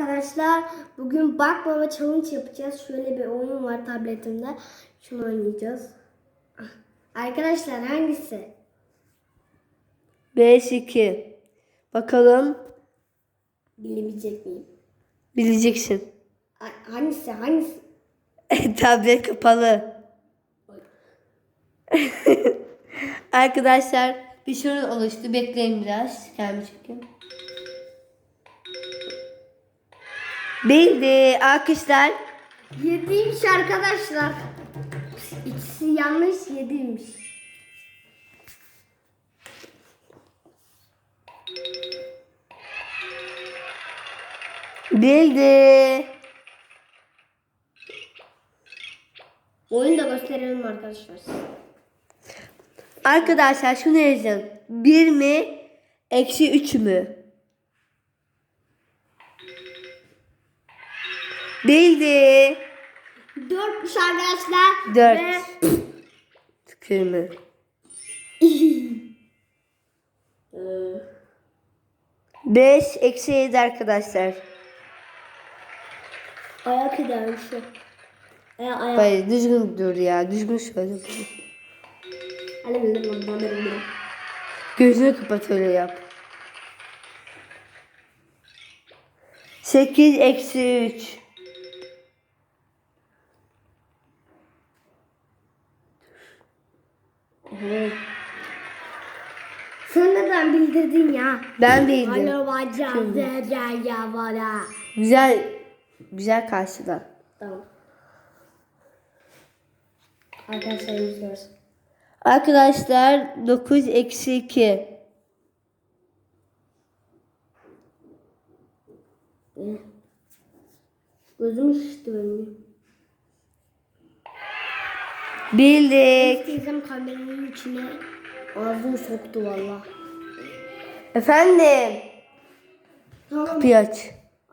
arkadaşlar. Bugün bak baba challenge yapacağız. Şöyle bir oyun var tabletimde. Şunu oynayacağız. Arkadaşlar hangisi? 5 2. Bakalım Bilemeyecek miyim? bileceksin. Ha- Hangisi? Hangisi? Tablet kapalı. Arkadaşlar bir sorun oluştu. Bekleyin biraz. Kendimi çekeyim. Bildi. Alkışlar. Yediymiş arkadaşlar. İkisi yanlış yediymiş. Bildi. Oyunu da gösterelim arkadaşlar. Arkadaşlar şunu yazın. 1 mi? Eksi 3 mü? Bildi. Dörtmüş arkadaşlar. Dört. Ve Tükürme. 5 eksi 7 arkadaşlar. ayak edermiş. E, ayak. Hayır düzgün dur ya. Düzgün söyle. Gözünü kapat öyle yap. 8 eksi 3. Sen neden bildirdin ya? Ben bildim. Güzel güzel karşıdan. Tamam. Arkadaşlarımız görsün. Arkadaşlar 9 eksi 2. Gözüm şişti benim. Bildik. Teyzem kameranın içine ağzını soktu valla. Efendim. Tamam. Kapıyı aç.